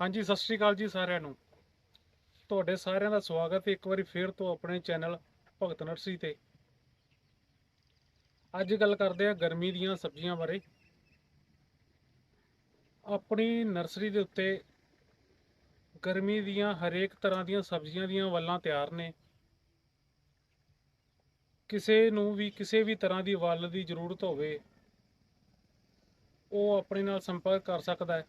ਹਾਂਜੀ, ਸਤਿ ਸ਼੍ਰੀ ਅਕਾਲ ਜੀ ਸਾਰਿਆਂ ਨੂੰ। ਤੁਹਾਡੇ ਸਾਰਿਆਂ ਦਾ ਸਵਾਗਤ ਹੈ ਇੱਕ ਵਾਰੀ ਫੇਰ ਤੋਂ ਆਪਣੇ ਚੈਨਲ ਭਗਤ ਨਰਸਰੀ ਤੇ। ਅੱਜ ਗੱਲ ਕਰਦੇ ਆ ਗਰਮੀ ਦੀਆਂ ਸਬਜ਼ੀਆਂ ਬਾਰੇ। ਆਪਣੀ ਨਰਸਰੀ ਦੇ ਉੱਤੇ ਗਰਮੀ ਦੀਆਂ ਹਰੇਕ ਤਰ੍ਹਾਂ ਦੀਆਂ ਸਬਜ਼ੀਆਂ ਦੀਆਂ ਵੱਲਾਂ ਤਿਆਰ ਨੇ। ਕਿਸੇ ਨੂੰ ਵੀ, ਕਿਸੇ ਵੀ ਤਰ੍ਹਾਂ ਦੀ ਵੱਲ ਦੀ ਜ਼ਰੂਰਤ ਹੋਵੇ, ਉਹ ਆਪਣੇ ਨਾਲ ਸੰਪਰਕ ਕਰ ਸਕਦਾ ਹੈ।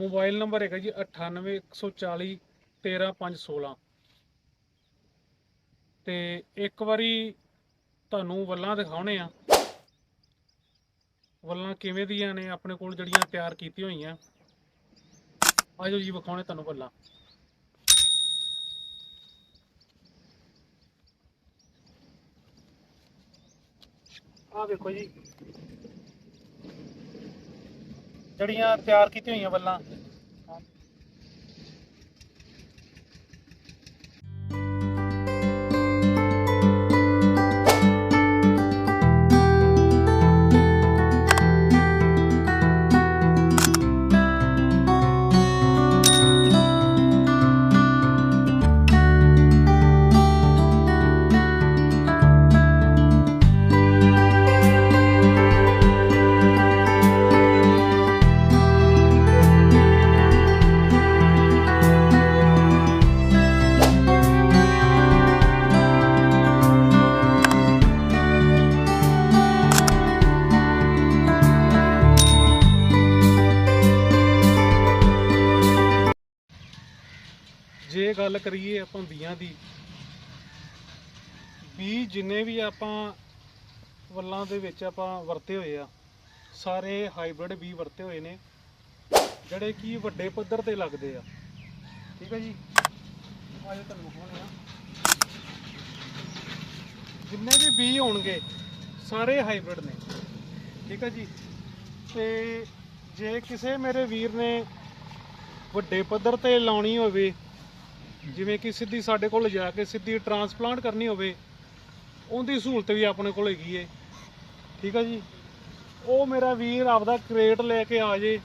ਮੋਬਾਈਲ ਨੰਬਰ ਹੈਗਾ ਜੀ 98140 13516 ਤੇ ਇੱਕ ਵਾਰੀ ਤੁਹਾਨੂੰ ਵੱਲਾਂ ਦਿਖਾਉਣੇ ਆ। ਵੱਲਾਂ ਕਿਵੇਂ ਦੀਆਂ ਨੇ, ਆਪਣੇ ਕੋਲ ਜਿਹੜੀਆਂ ਤਿਆਰ ਕੀਤੀਆਂ ਹੋਈਆਂ। ਆਜੋ ਜੀ, ਵਿਖਾਉਣੇ ਤੁਹਾਨੂੰ ਵੱਲਾਂ। ਆਹ ਵੇਖੋ ਜੀ। ਜਿਹੜੀਆਂ ਤਿਆਰ ਕੀਤੀਆਂ ਹੋਈਆਂ ਵੱਲਾਂ ਜੇ ਗੱਲ ਕਰੀਏ ਆਪਾਂ ਬੀਆਂ ਦੀ ਬੀ ਜਿੰਨੇ ਵੀ ਆਪਾਂ ਵੱਲਾਂ ਦੇ ਵਿੱਚ ਆਪਾਂ ਵਰਤੇ ਹੋਏ ਆ, ਸਾਰੇ ਹਾਈਬ੍ਰਿਡ ਬੀ ਵਰਤੇ ਹੋਏ ਨੇ, ਜਿਹੜੇ ਕਿ ਵੱਡੇ ਪੱਧਰ ਤੇ ਲੱਗਦੇ ਆ। ਠੀਕ ਹੈ ਜੀ? ਆਜੋ ਤੁਹਾਨੂੰ ਵਿਖਾਉਂਦੇ ਆ। ਜਿੰਨੇ ਵੀ ਬੀ ਹੋਣਗੇ, ਸਾਰੇ ਹਾਈਬ੍ਰਿਡ ਨੇ। ਠੀਕ ਹੈ ਜੀ? ਤੇ ਜੇ ਕਿਸੇ ਮੇਰੇ ਵੀਰ ਨੇ ਵੱਡੇ ਪੱਧਰ ਤੇ ਲਾਉਣੀ ਹੋਵੇ ਜਿਵੇਂ ਕਿ ਸਿੱਧੀ ਸਾਡੇ ਕੋਲ ਜਾ ਕੇ ਸਿੱਧੀ ਟਰਾਂਸਪਲਾਂਟ ਕਰਨੀ ਹੋਵੇ, ਉਹਦੀ ਸਹੂਲਤ ਵੀ ਆਪਣੇ ਕੋਲ ਹੈਗੀ ਏ। ਠੀਕ ਹੈ ਜੀ? ਉਹ ਮੇਰਾ ਵੀਰ ਆਪਦਾ ਕਰੇਟ ਲੈ ਕੇ ਆ ਜੇ।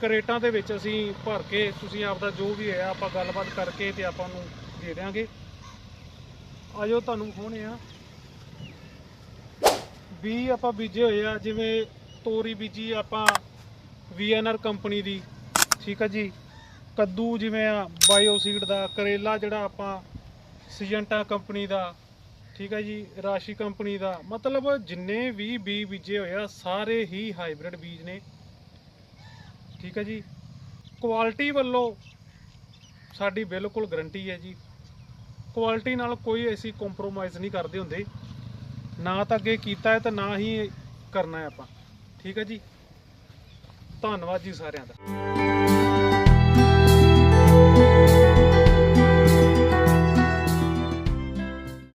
ਕਰੇਟਾਂ ਦੇ ਵਿੱਚ ਅਸੀਂ ਭਰ ਕੇ ਤੁਸੀਂ ਆਪਦਾ ਜੋ ਵੀ ਹੈ ਆਪਾਂ ਗੱਲਬਾਤ ਕਰਕੇ ਤੇ ਆਪਾਂ ਨੂੰ ਦੇ ਦਿਆਂਗੇ। ਆਜੋ ਤੁਹਾਨੂੰ ਵਿਖਾਉਣੇ ਆ। ਵੀ ਆਪਾਂ ਬੀਜੇ ਹੋਏ ਆ, ਜਿਵੇਂ ਤੋਰੀ ਬੀਜੀ ਆਪਾਂ ਵੀਐਨਆਰ ਕੰਪਨੀ ਦੀ। ਠੀਕ ਹੈ ਜੀ? ਕੱਦੂ ਜਿਵੇਂ ਆ ਬਾਇਓਸੀਡ ਦਾ, ਕਰੇਲਾ ਜਿਹੜਾ ਆਪਾਂ ਸੀਜੰਟਾ ਕੰਪਨੀ ਦਾ, ਠੀਕ ਹੈ ਜੀ, ਰਾਸ਼ੀ ਕੰਪਨੀ ਦਾ, ਮਤਲਬ ਜਿੰਨੇ ਵੀ ਬੀਜ ਬੀਜੇ ਹੋਏ ਆ, ਸਾਰੇ ਹੀ ਹਾਈਬ੍ਰਿਡ ਬੀਜ ਨੇ। ਠੀਕ ਹੈ ਜੀ। ਕੁਆਲਿਟੀ ਵੱਲੋਂ ਸਾਡੀ ਬਿਲਕੁਲ ਗਰੰਟੀ ਹੈ ਜੀ। ਕੁਆਲਿਟੀ ਨਾਲ ਕੋਈ ਅਸੀਂ ਕੰਪਰੋਮਾਈਜ਼ ਨਹੀਂ ਕਰਦੇ ਹੁੰਦੇ। ਨਾ ਤਾਂ ਅੱਗੇ ਕੀਤਾ ਹੈ ਤੇ ਨਾ ਹੀ ਕਰਨਾ ਹੈ ਆਪਾਂ। ਠੀਕ ਹੈ ਜੀ। ਧੰਨਵਾਦ ਜੀ ਸਾਰਿਆਂ ਦਾ।